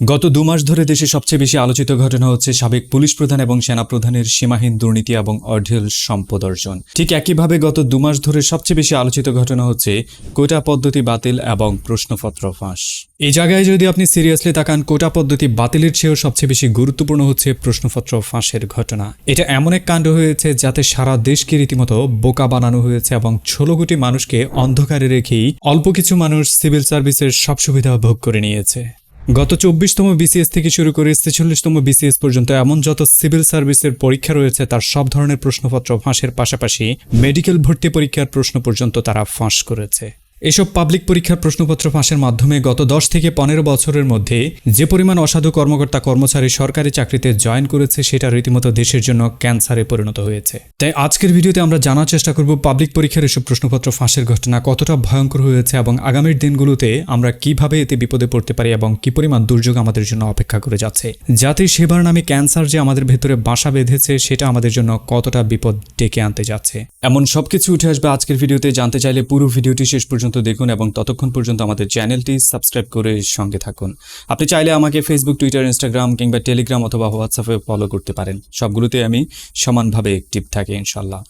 গত দু মাস ধরে দেশে সবচেয়ে বেশি আলোচিত ঘটনা হচ্ছে সাবেক পুলিশ প্রধান এবং সেনাপ্রধানের সীমাহীন দুর্নীতি এবং অঢেল সম্পদ অর্জন ঠিক একইভাবে গত দু মাস ধরে সবচেয়ে বেশি আলোচিত ঘটনা হচ্ছে কোটা পদ্ধতি বাতিল এবং প্রশ্নপত্র ফাঁস। এই জায়গায় যদি আপনি সিরিয়াসলি তাকান, কোটা পদ্ধতি বাতিলের চেয়েও সবচেয়ে বেশি গুরুত্বপূর্ণ হচ্ছে প্রশ্নপত্র ফাঁসের ঘটনা। এটা এমন এক কাণ্ড হয়েছে যাতে সারা দেশকে রীতিমতো বোকা বানানো হয়েছে এবং ষোলো কোটি মানুষকে অন্ধকারে রেখেই অল্প কিছু মানুষ সিভিল সার্ভিসের সব সুবিধা ভোগ করে নিয়েছে। গত চব্বিশতম বিসিএস থেকে শুরু করে ছেচল্লিশতম বিসিএস পর্যন্ত এমন যত সিভিল সার্ভিসের পরীক্ষা রয়েছে, তার সব ধরনের প্রশ্নপত্র ফাঁসের পাশাপাশি মেডিকেল ভর্তি পরীক্ষার প্রশ্ন পর্যন্ত তারা ফাঁস করেছে। এসব পাবলিক পরীক্ষার প্রশ্নপত্র ফাঁসের মাধ্যমে গত দশ থেকে পনেরো বছরের মধ্যে যে পরিমাণ অসাধু কর্মকর্তা কর্মচারী সরকারি চাকরিতে জয়েন করেছে, সেটা রীতিমতো দেশের জন্য ক্যান্সারে পরিণত হয়েছে। তাই আজকের ভিডিওতে আমরা জানার চেষ্টা করব পাবলিক পরীক্ষার এসব প্রশ্নপত্র ফাঁসের ঘটনা কতটা ভয়ঙ্কর হয়েছে এবং আগামীর দিনগুলোতে আমরা কীভাবে এতে বিপদে পড়তে পারি এবং কি পরিমাণ দুর্যোগ আমাদের জন্য অপেক্ষা করে যাচ্ছে। যাতে সেবার নামে ক্যান্সার যে আমাদের ভেতরে বাসা বেঁধেছে, সেটা আমাদের জন্য কতটা বিপদ ডেকে আনতে যাচ্ছে। এমন সবকিছু উঠে আসবে আজকের ভিডিওতে। জানতে চাইলে পুরো ভিডিওটি শেষ পর্যন্ত দেখুন এবং ততক্ষণ পর্যন্ত আমাদের চ্যানেলটি সাবস্ক্রাইব করে সঙ্গে থাকুন। আপনি চাইলে আমাকে ফেসবুক টুইটার ইনস্টাগ্রাম কিংবা টেলিগ্রাম অথবা হোয়াটসঅ্যাপে ফলো করতে পারেন। সবগুলোতে আমি সমানভাবে অ্যাক্টিভ থাকি ইনশাল্লাহ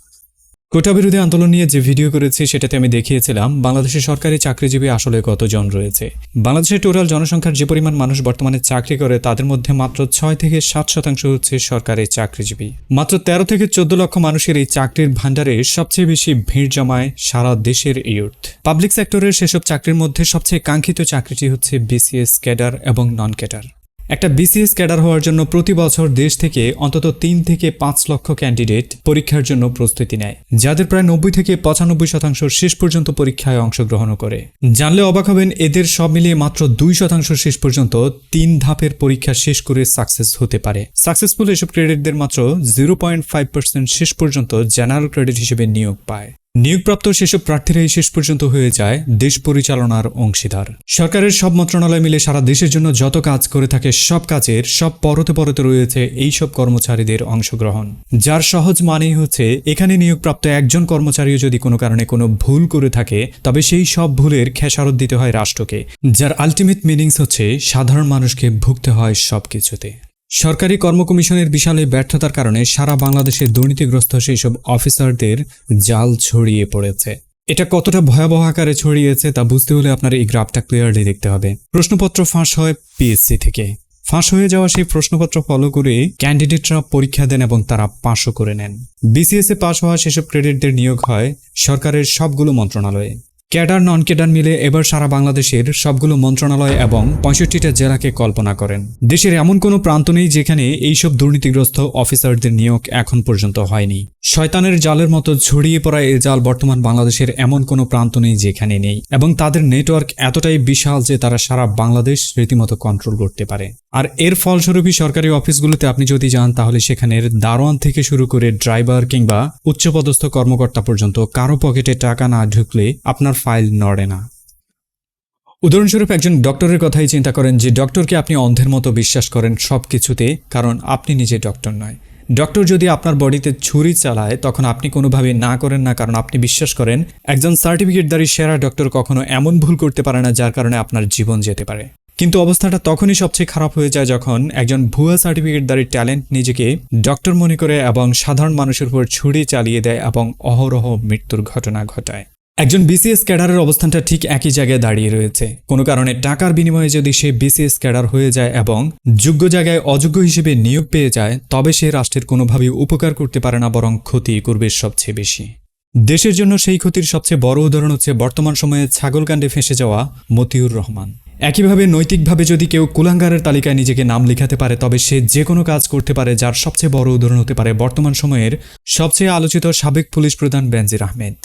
কোটা বিরোধী আন্দোলন নিয়ে যে ভিডিও করেছি, সেটাতে আমি দেখিয়েছিলাম, বাংলাদেশের সরকারি চাকরিজীবী আসলে কতজন রয়েছে। বাংলাদেশের টোটাল জনসংখ্যার যে পরিমাণ মানুষ বর্তমানে চাকরি করে, তাদের মধ্যে মাত্র ছয় থেকে সাত শতাংশ হচ্ছে সরকারি চাকরিজীবী। মাত্র তেরো থেকে চোদ্দ লক্ষ মানুষের এই চাকরির ভান্ডারে সবচেয়ে বেশি ভিড় জমায় সারা দেশের ইয়ুথ পাবলিক সেক্টরের সেসব চাকরির মধ্যে সবচেয়ে কাঙ্ক্ষিত চাকরিটি হচ্ছে বিসিএস ক্যাডার এবং নন ক্যাডার একটা বিসিএস ক্যাডার হওয়ার জন্য প্রতি বছর দেশ থেকে অন্তত তিন থেকে পাঁচ লক্ষ ক্যান্ডিডেট পরীক্ষার জন্য প্রস্তুতি নেয়, যাদের প্রায় নব্বই থেকে পঁচানব্বই শতাংশ শেষ পর্যন্ত পরীক্ষায় অংশগ্রহণও করে। জানলে অবাক হবেন, এদের সব মিলিয়ে মাত্র দুই শতাংশ শেষ পর্যন্ত তিন ধাপের পরীক্ষা শেষ করে সাকসেস হতে পারে। সাকসেসফুল এসব ক্রেডিটদের মাত্র জিরো পয়েন্ট ফাইভ পার্সেন্ট শেষ পর্যন্ত জেনারেল ক্রেডিট হিসেবে নিয়োগ পায়। নিয়োগপ্রাপ্ত সেসব প্রার্থীরাই শেষ পর্যন্ত হয়ে যায় দেশ পরিচালনার অংশীদার। সরকারের সব মন্ত্রণালয় মিলে সারা দেশের জন্য যত কাজ করে থাকে সব কাজের সব পরতে পরতে রয়েছে এই সব কর্মচারীদের অংশগ্রহণ। যার সহজ মানেই হচ্ছে এখানে নিয়োগপ্রাপ্ত একজন কর্মচারীও যদি কোনো কারণে কোনো ভুল করে থাকে, তবে সেই সব ভুলের খেসারত দিতে হয় রাষ্ট্রকে। যার আলটিমেট মিনিংস হচ্ছে সাধারণ মানুষকে ভুগতে হয় সবকিছুতে। সরকারি কর্ম কমিশনের বিশাল এই ব্যর্থতার কারণে সারা বাংলাদেশে দুর্নীতিগ্রস্ত সেই সব অফিসারদের জাল ছড়িয়ে পড়েছে। এটা কতটা ভয়াবহ আকারে ছড়িয়েছে তা বুঝতে হলে আপনার এই গ্রাফটা ক্লিয়ারলি দেখতে হবে। প্রশ্নপত্র ফাঁস হয় পিএসসি থেকে। ফাঁস হয়ে যাওয়া সেই প্রশ্নপত্র ফলো করে ক্যান্ডিডেটরা পরীক্ষা দেন এবং তারা পাশও করে নেন। বিসিএস পাশ হওয়া সেসব ক্রেডিটদের নিয়োগ হয় সরকারের সবগুলো মন্ত্রণালয়ে। ক্যাডার নন ক্যাডার মিলে এবার সারা বাংলাদেশের সবগুলো মন্ত্রণালয় এবং পঁয়ষট্টিটা জেলাকে কল্পনা করেন। দেশের এমন কোনো প্রান্ত নেই যেখানে এইসব দুর্নীতিগ্রস্ত অফিসারদের নিয়োগ এখন পর্যন্ত হয়নি। শয়তানের জালের মতো ছড়িয়ে পড়া এই জাল বর্তমান বাংলাদেশের এমন কোনো প্রান্ত নেই যেখানে নেই এবং তাদের নেটওয়ার্ক এতটাই বিশাল যে তারা সারা বাংলাদেশ রীতিমতো কন্ট্রোল করতে পারে। আর এর ফলস্বরূপই সরকারি অফিসগুলোতে আপনি যদি যান, তাহলে সেখানের দারোয়ান থেকে শুরু করে ড্রাইভার কিংবা উচ্চপদস্থ কর্মকর্তা পর্যন্ত কারও পকেটে টাকা না ঢুকলে আপনার ফাইল নড়ে না। উদাহরণস্বরূপ একজন ডক্টরের কথাই চিন্তা করেন যে, ডক্টরকে আপনি অন্ধের মতো বিশ্বাস করেন সব কিছুতে কারণ আপনি নিজে ডক্টর নয়। ডক্টর যদি আপনার বডিতে ছুরি চালায়, তখন আপনি কোনোভাবে না করেন না, কারণ আপনি বিশ্বাস করেন, একজন সার্টিফিকেটদারি সেরা ডক্টর কখনো এমন ভুল করতে পারে না, যার কারণে আপনার জীবন যেতে পারে। কিন্তু অবস্থাটা তখনই সবচেয়ে খারাপ হয়ে যায় যখন একজন ভুয়া সার্টিফিকেটদারি ট্যালেন্ট নিজেকে ডক্টর মনে করে এবং সাধারণ মানুষের উপর ছুরি চালিয়ে দেয় এবং অহরহ মৃত্যুর ঘটনা ঘটায়। একজন বিসিএস ক্যাডারের অবস্থানটা ঠিক একই জায়গায় দাঁড়িয়ে রয়েছে। কোনো কারণে টাকার বিনিময়ে যদি সে বিসিএস ক্যাডার হয়ে যায় এবং যোগ্য জায়গায় অযোগ্য হিসেবে নিয়োগ পেয়ে যায়, তবে সে রাষ্ট্রের কোনোভাবেই উপকার করতে পারে না, বরং ক্ষতি করবে সবচেয়ে বেশি। দেশের জন্য সেই ক্ষতির সবচেয়ে বড় উদাহরণ হচ্ছে বর্তমান সময়ে ছাগলকাণ্ডে ফেঁসে যাওয়া মতিউর রহমান। একইভাবে নৈতিকভাবে যদি কেউ কুলাঙ্গারের তালিকায় নিজেকে নাম লিখাতে পারে, তবে সে যে কোনো কাজ করতে পারে, যার সবচেয়ে বড় উদাহরণ হতে পারে বর্তমান সময়ের সবচেয়ে আলোচিত সাবেক পুলিশ প্রধান বেনজির আহমেদ।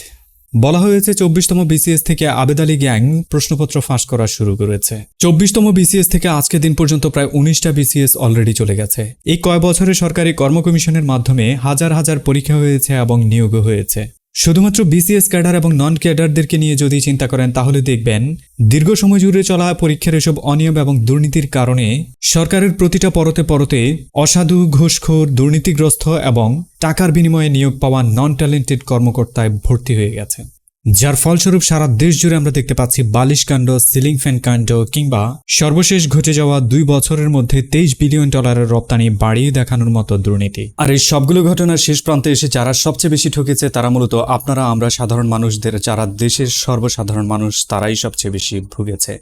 বলা হয়েছে, চব্বিশতম বিসিএস থেকে আবেদ আলী গ্যাং প্রশ্নপত্র ফাঁস করা শুরু করেছে। চব্বিশতম বিসিএস থেকে আজকের দিন পর্যন্ত প্রায় উনিশটা বিসিএস অলরেডি চলে গেছে। এই কয় বছরে সরকারি কর্ম কমিশনের মাধ্যমে হাজার হাজার পরীক্ষা হয়েছে এবং নিয়োগও হয়েছে। শুধুমাত্র বিসিএস ক্যাডার এবং নন ক্যাডারদেরকে নিয়ে যদি চিন্তা করেন, তাহলে দেখবেন দীর্ঘ সময় জুড়ে চলা পরীক্ষার এসব অনিয়ম এবং দুর্নীতির কারণে সরকারের প্রতিটা পরতে পরতে অসাধু, ঘোষখোর, দুর্নীতিগ্রস্ত এবং টাকার বিনিময়ে নিয়োগ পাওয়া নন ট্যালেন্টেড কর্মকর্তায় ভর্তি হয়ে গেছে। যার ফলস্বরূপ সারা দেশ জুড়ে আমরা দেখতে পাচ্ছি বালিশ কাণ্ড, সিলিং ফ্যান কাণ্ড কিংবা সর্বশেষ ঘটে যাওয়া দুই বছরের মধ্যে তেইশ বিলিয়ন ডলারের রপ্তানি বাড়িয়ে দেখানোর মতো দুর্নীতি। আর এই সবগুলো ঘটনার শেষ প্রান্তে এসে যারা সবচেয়ে বেশি ঠকেছে, তারা মূলত আপনারা, আমরা সাধারণ মানুষদের, যারা দেশের সর্বসাধারণ মানুষ, তারাই সবচেয়ে বেশি ভুগেছে।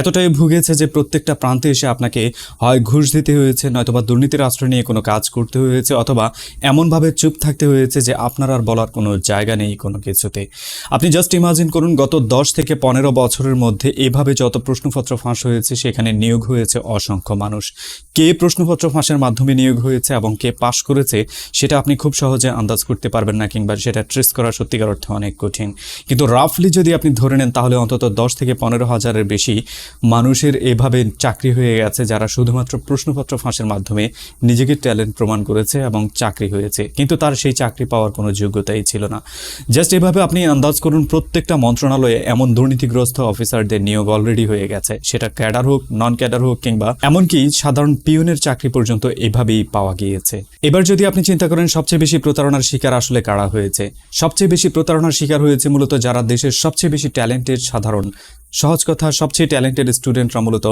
এতটাই ভুগেছে যে প্রত্যেকটা প্রান্তে এসে আপনাকে হয় ঘুষ দিতে হয়েছে, নয়তোবা দুর্নীতির আশ্রয় নিয়ে কোনো কাজ করতে হয়েছে, অথবা এমনভাবে চুপ থাকতে হয়েছে যে আপনার আর বলার কোনো জায়গা নেই কোনো কিছুতে। আপনি জাস্ট ইমাজিন করুন, গত দশ থেকে পনেরো বছরের মধ্যে এভাবে যত প্রশ্নপত্র ফাঁস হয়েছে, সেখানে নিয়োগ হয়েছে অসংখ্য মানুষ। কে প্রশ্নপত্র ফাঁসের মাধ্যমে নিয়োগ হয়েছে এবং কে পাশ করেছে, সেটা আপনি খুব সহজে আন্দাজ করতে পারবেন না কিংবা সেটা ট্রেস করা সত্যিকার অর্থে অনেক কঠিন। কিন্তু রাফলি যদি আপনি ধরে নেন, তাহলে অন্তত দশ থেকে পনেরো হাজারের বেশি মানুষের এভাবে চাকরি হয়ে গেছে, যারা শুধুমাত্র প্রশ্নপত্র ফাঁসের মাধ্যমে নিজেকে ট্যালেন্ট প্রমাণ করেছে এবং চাকরি হয়েছে। কিন্তু তার সেই চাকরি পাওয়ার কোনো যোগ্যতাই ছিল না। জাস্ট এভাবে আপনি আন্দাজ করুন প্রত্যেকটা মন্ত্রণালয়ে এমন দুর্নীতিগ্রস্ত অফিসারদের নিয়োগ অলরেডি হয়ে গেছে। সেটা ক্যাডার হোক নন ক্যাডার হোক কিংবা এমনকি সাধারণ পিউনের চাকরি পর্যন্ত এভাবেই পাওয়া গিয়েছে। এবার যদি আপনি চিন্তা করেন, সবচেয়ে বেশি প্রতারণার শিকার আসলে কারা হয়েছে? সবচেয়ে বেশি প্রতারণার শিকার হয়েছে মূলত যারা দেশের সবচেয়ে বেশি ট্যালেন্টেড সাধারণ। সহজ কথা, সবচেয়ে ট্যালেন্টেড স্টুডেন্টরা মূলত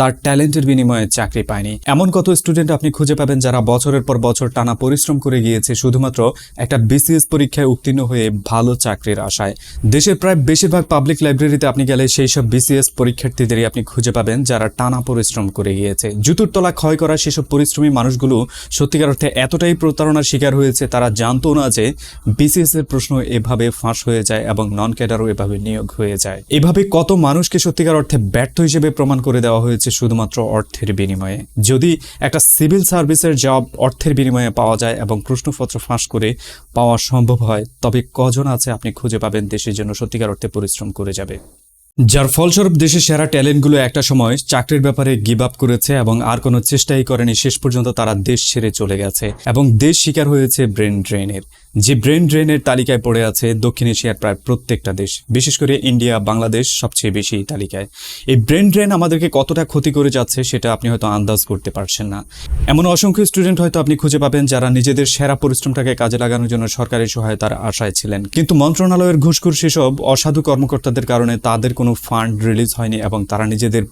তার ট্যালেন্টের বিনিময়ে চাকরি পায়নি। এমন কত স্টুডেন্ট আপনি খুঁজে পাবেন যারা বছরের পর বছর টানা পরিশ্রম করে গিয়েছে, শুধুমাত্র একটা বিসিএস পরীক্ষায় উত্তীর্ণ হয়ে ভালো চাকরির আশায়। দেশের প্রায় বেশিরভাগ পাবলিক লাইব্রেরিতে আপনি গেলে সেই সব বিসিএস পরীক্ষার্থীদেরই আপনি খুঁজে পাবেন যারা টানা পরিশ্রম করে গিয়েছে। জুতুর তলা ক্ষয় করা সেসব পরিশ্রমী মানুষগুলো সত্যিকার অর্থে এতটাই প্রতারণার শিকার হয়েছে, তারা জানতো না যে বিসিএস এর প্রশ্ন এভাবে ফাঁস হয়ে যায় এবং নন ক্যাডারও এভাবে নিয়োগ হয়ে যায়। এভাবে কত মানুষকে সত্যিকার অর্থে ব্যর্থ হিসেবে প্রমাণ করে দেওয়া হয়েছে শুধুমাত্র অর্থের বিনিময়ে। যদি একটা সিভিল সার্ভিসের জব অর্থের বিনিময়ে পাওয়া যায় এবং প্রশ্নপত্র ফাঁস করে পাওয়া সম্ভব হয়, তবে কজন আছে আপনি খুঁজে পাবেন দেশের জন্য সত্যিকার অর্থে পরিশ্রম করে যাবে? যার ফলস্বরূপ দেশের সেরা ট্যালেন্টগুলো একটা সময় চাকরির ব্যাপারে গিভ আপ করেছে এবং আর কোনো চেষ্টাই করেনি, শেষ পর্যন্ত তারা দেশ ছেড়ে চলে গেছে এবং দেশ শিকার হয়েছে ব্রেন ড্রেনের। যে ব্রেন ড্রেনের তালিকায় পড়ে আছে দক্ষিণ এশিয়ার প্রায় প্রত্যেকটা দেশ, বিশেষ করে ইন্ডিয়া, বাংলাদেশ সবচেয়ে বেশি তালিকায়। এই ব্রেন ড্রেন আমাদেরকে কতটা ক্ষতি করে যাচ্ছে সেটা আপনি হয়তো আন্দাজ করতে পারছেন না। এমন অসংখ্য স্টুডেন্ট হয়তো আপনি খুঁজে পাবেন যারা নিজেদের সেরা পরিশ্রমটাকে কাজে লাগানোর জন্য সরকারি সহায়তার আশায় ছিলেন। কিন্তু মন্ত্রণালয়ের ঘুষখুর সেসব অসাধু কর্মকর্তাদের কারণে তাদের কোনো ফান্ড রিলিজ হয়নি এবং তারা নিজেদের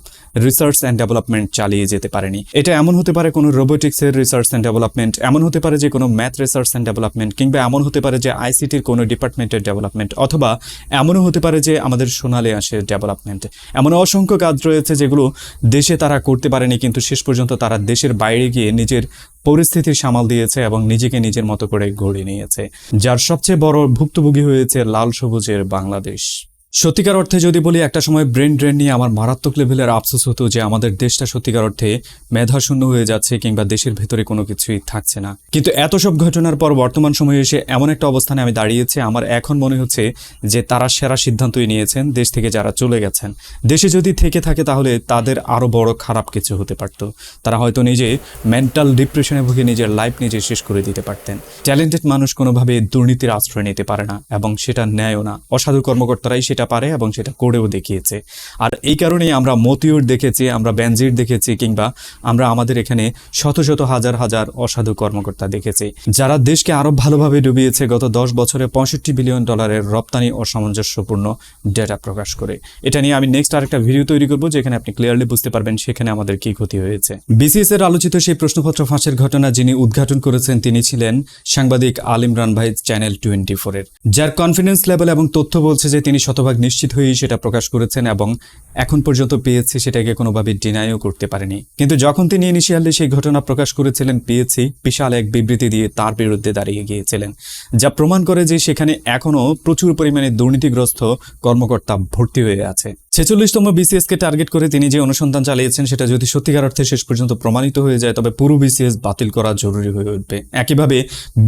রিসার্চ অ্যান্ড ডেভেলপমেন্ট চালিয়ে যেতে পারেনি। এটা এমন হতে পারে কোনো রোবোটিক্সের রিসার্চ অ্যান্ড ডেভেলপমেন্ট, এমন হতে পারে যে কোনো ম্যাথ রিসার্চ অ্যান্ড ডেভেলপমেন্ট কিংবা এমন হতে পারে যে আইসিটির কোনো ডিপার্টমেন্টের ডেভেলপমেন্ট, অথবা এমনও হতে পারে যে আমাদের সোনালে আসে ডেভেলপমেন্ট। এমন অসংখ্য কাজ রয়েছে যেগুলো দেশে তারা করতে পারেনি, কিন্তু শেষ পর্যন্ত তারা দেশের বাইরে গিয়ে নিজের পরিস্থিতির সামাল দিয়েছে এবং নিজেকে নিজের মতো করে গড়ে নিয়েছে, যার সবচেয়ে বড় ভুক্তভোগী হয়েছে লাল সবুজের বাংলাদেশ। সত্যিকার অর্থে যদি বলি, একটা সময় ব্রেন ড্রেন নিয়ে আমার মারাত্মক লেভেলের আফসোস হতো যে আমাদের দেশটা সত্যিকার অর্থে মেধাশূন্য হয়ে যাচ্ছে কিংবা দেশের ভেতরে কোনো কিছুই থাকছে না। কিন্তু এত সব ঘটনার পর বর্তমান সময়ে এসে এমন একটা অবস্থানে আমি দাঁড়িয়েছি, আমার এখন মনে হচ্ছে যে তারা সেরা সিদ্ধান্তই নিয়েছেন, দেশ থেকে যারা চলে গেছেন। দেশে যদি থেকে থাকে তাহলে তাদের আরও বড় খারাপ কিছু হতে পারত। তারা হয়তো নিজে মেন্টাল ডিপ্রেশনে ভুগে নিজের লাইফ নিজে শেষ করে দিতে পারতেন। ট্যালেন্টেড মানুষ কোনোভাবে দুর্নীতির আশ্রয় নিতে পারে না এবং সেটা ন্যায়ও না। অসাধু কর্মকর্তারাই সেটা পারে এবং সেটা করেও দেখিয়েছে। আর এই কারণেই আমরা মতিউর দেখেছি, আমরা বেনজির দেখেছি কিংবা আমরা আমাদের এখানে শত শত হাজার হাজার অসাধু কর্মকর্তা দেখেছি। যারা দেশকে আরও ভালোভাবে ডুবিয়েছে, গত দশ বছরে পঁয়ষট্টি বিলিয়ন ডলারের রপ্তানি অসামঞ্জস্যপূর্ণ ডেটা প্রকাশ করে। এটা নিয়ে আমি নেক্সট আরেকটা ভিডিও তৈরি করব, যেখানে আপনি ক্লিয়ারলি বুঝতে পারবেন সেখানে আমাদের কি ক্ষতি হয়েছে। বিসিএস এর আলোচিত সেই প্রশ্নপত্র ফাঁসের ঘটনা যিনি উদ্ঘাটন করেছেন, তিনি ছিলেন সাংবাদিক আল ইমরান ভাই চ্যানেল টোয়েন্টি ফোরের যার কনফিডেন্স লেভেল এবং তথ্য বলছে যে তিনি শতভাগ নিশ্চিত হয়েই সেটা প্রকাশ করেছেন এবং এখন পর্যন্ত পেয়েছি সেটাকে কোনোভাবে ডিনাইও করতে পারেনি। কিন্তু যখন তিনি ইনিশিয়ালি সেই ঘটনা প্রকাশ করেছিলেন পেয়েছি বিশাল এক বিবৃতি দিয়ে তার বিরুদ্ধে দাঁড়িয়ে গিয়েছিলেন, যা প্রমাণ করে যে সেখানে এখনও প্রচুর পরিমাণে দুর্নীতিগ্রস্ত কর্মকর্তা ভর্তি হয়ে আছে। ছেচল্লিশতম বিসিএস কে টার্গেট করে তিনি যে অনুসন্ধান চালিয়েছেন, সেটা যদি সত্যিকার অর্থে শেষ পর্যন্ত প্রমাণিত হয়ে যায়, তবে পুরো বিসিএস বাতিল করা জরুরি হয়ে উঠবে। একইভাবে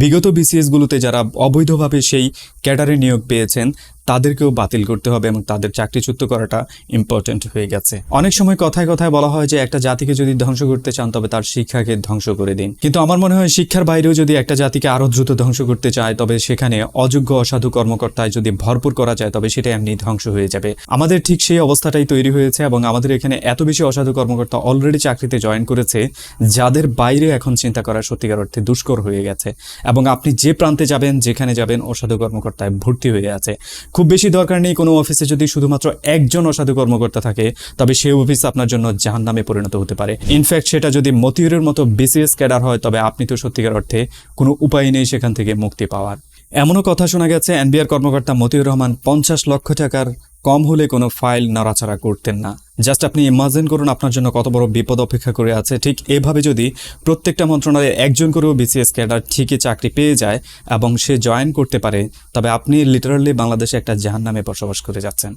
বিগত বিসিএস গুলোতে যারা অবৈধভাবে সেই ক্যাডারে নিয়োগ পেয়েছেন তাদেরকেও বাতিল করতে হবে এবং তাদের চাকরিচ্যুত করাটা ইম্পর্টেন্ট হয়ে গেছে। অনেক সময় কথায় কথায় বলা হয় যে একটা জাতিকে যদি ধ্বংস করতে চান, তবে তার শিক্ষাকে ধ্বংস করে দিন। কিন্তু আমার মনে হয় শিক্ষার বাইরেও যদি একটা জাতিকে আরও দ্রুত ধ্বংস করতে চায়, তবে সেখানে অযোগ্য, অসাধু কর্মকর্তায় যদি ভরপুর করা যায়, তবে সেটা এমনি ধ্বংস হয়ে যাবে। আমাদের ঠিক সেই অবস্থাটাই তৈরি হয়েছে এবং আমাদের এখানে এত বেশি অসাধু কর্মকর্তা অলরেডি চাকরিতে জয়েন করেছে, যাদের বাইরে এখন চিন্তা করা সত্যিকার অর্থে দুষ্কর হয়ে গেছে। এবং আপনি যে প্রান্তে যাবেন, যেখানে যাবেন, অসাধু কর্মকর্তায় ভর্তি হয়ে আছে। খুব বেশি দরকার নেই কোনো অফিসে যদি শুধুমাত্র একজন অসাধু কর্মকর্তা থাকে, তবে সেই অফিস আপনার জন্য জাহান নামে পরিণত হতে পারে। ইনফ্যাক্ট সেটা যদি মতিউরের মতো বিসিএস ক্যাডার হয়, তবে আপনি তো সত্যিকার অর্থে কোনো উপায় নেই সেখান থেকে মুক্তি পাওয়ার। এমনও কথা শোনা গেছে এনবিআর কর্মকর্তা মতিউর রহমান পঞ্চাশ লক্ষ টাকার কম হলে কোনো ফাইল নড়াচড়া করতেন না। জাস্ট আপনি ইমাজিন করুন আপনার জন্য কত বড় বিপদ অপেক্ষা করে আছে। ঠিক এভাবে যদি প্রত্যেকটা মন্ত্রণালয়ে একজন করেও বিসিএস ক্যাডার ঠিকই চাকরি পেয়ে যায় এবং সে জয়েন করতে পারে, তবে আপনি লিটারালি বাংলাদেশে একটা জাহান নামে বসবাস করে যাচ্ছেন।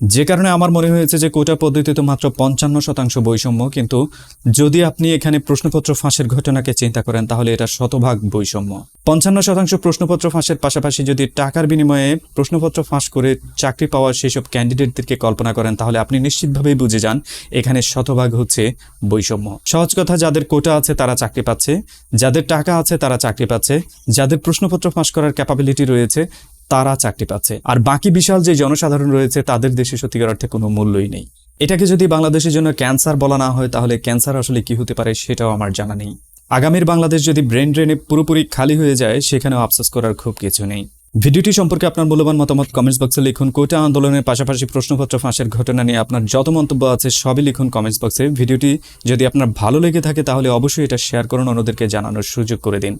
যে কারণে আমার মনে হয়েছে যে কোটা পদ্ধতিতে মাত্র পঞ্চান্ন শতাংশ বৈষম্য, কিন্তু যদি আপনি এখানে প্রশ্নপত্র ফাঁসের ঘটনাকে চিন্তা করেন, তাহলে এটা শতভাগ বৈষম্য। পঞ্চান্ন শতাংশ প্রশ্নপত্র ফাঁসের পাশাপাশি যদি টাকার বিনিময়ে প্রশ্নপত্র ফাঁস করে চাকরি পাওয়ার সেসব ক্যান্ডিডেটদেরকে কল্পনা করেন, তাহলে আপনি নিশ্চিতভাবেই বুঝে যান এখানে শতভাগ হচ্ছে বৈষম্য। সহজ কথা, যাদের কোটা আছে তারা চাকরি পাচ্ছে, যাদের টাকা আছে তারা চাকরি পাচ্ছে, যাদের প্রশ্নপত্র ফাঁস করার ক্যাপাবিলিটি রয়েছে তারা চাকরি পাচ্ছে। আর বাকি বিশাল যে জনসাধারণ রয়েছে, তাদের দেশে সত্যিকার অর্থে কোনো মূল্যই নেই। এটাকে যদি বাংলাদেশের জন্য ক্যান্সার বলা না হয়, তাহলে ক্যান্সার আসলে কি হতে পারে সেটাও আমার জানা নেই। আগামীর বাংলাদেশ যদি ব্রেন ড্রেনে পুরোপুরি খালি হয়ে যায়, সেখানেও আফসোস করার খুব কিছু নেই। ভিডিওটি সম্পর্কে আপনার মূল্যবান মতামত কমেন্টস বক্সে লিখুন। কোটা আন্দোলনের পাশাপাশি প্রশ্নপত্র ফাঁসের ঘটনা নিয়ে আপনার যত মন্তব্য আছে সবই লিখুন কমেন্টস বক্সে ভিডিওটি যদি আপনার ভালো লেগে থাকে তাহলে অবশ্যই এটা শেয়ার করুন, অন্যদেরকে জানানোর সুযোগ করে দিন।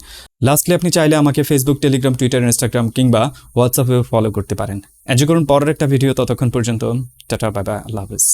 লাস্টলি আপনি চাইলে আমাকে ফেসবুক টেলিগ্রাম টুইটার ইনস্টাগ্রাম কিংবা হোয়াটসঅ্যাপে ফলো করতে পারেন। এনজয় করুন, পরের একটা ভিডিও ততক্ষণ পর্যন্ত। টাটা বাই আল্লাহ হাফিজ।